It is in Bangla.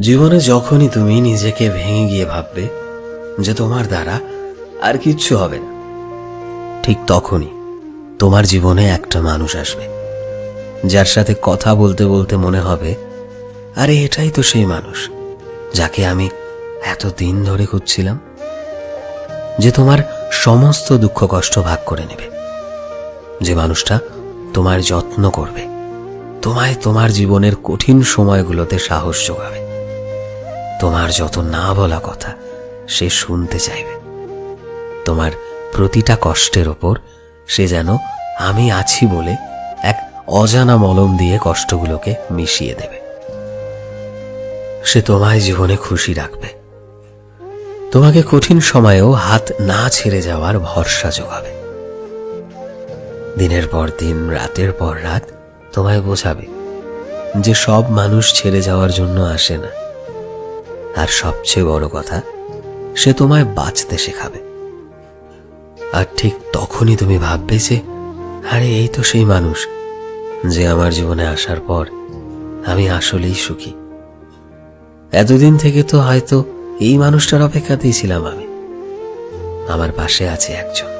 জীবনে যখনই তুমি নিজেকে ভেঙে গিয়ে ভাববে যে তোমার দ্বারা আর কিচ্ছু হবে না, ঠিক তখনই তোমার জীবনে একটা মানুষ আসবে, যার সাথে কথা বলতে বলতে মনে হবে, আরে এটাই তো সেই মানুষ যাকে আমি এত দিন ধরে খুঁজছিলাম, যে তোমার সমস্ত দুঃখ কষ্ট ভাগ করে নেবে। যে মানুষটা তোমার যত্ন করবে, তোমায় তোমার জীবনের কঠিন সময়গুলোতে সাহস যোগাবে। তোমার যত না বলা কথা, সে শুনতে চাইবে। তোমার প্রতিটা কষ্টের ওপর সে যেন আমি আছি বলে এক অজানা মলম দিয়ে কষ্টগুলোকে মিশিয়ে দেবে। সে তোমায় জীবনে খুশি রাখবে। তোমাকে কঠিন সময়েও হাত না ছেড়ে যাওয়ার ভরসা যোগাবে। দিনের পর দিন, রাতের পর রাত তোমায় বোঝাবে যে সব মানুষ ছেড়ে যাওয়ার জন্য আসে না। আর সবচেয়ে বড় কথা, সে তোমায় বাঁচতে শেখাবে। আর ঠিক তখনই তুমি ভাববে যে, আরে, এই তো সেই মানুষ যে আমার জীবনে আসার পর আমি আসলেই সুখী। এতদিন থেকে তো হয়তো এই মানুষটার অপেক্ষাতেই ছিলাম আমি। আমার পাশে আছে একজন।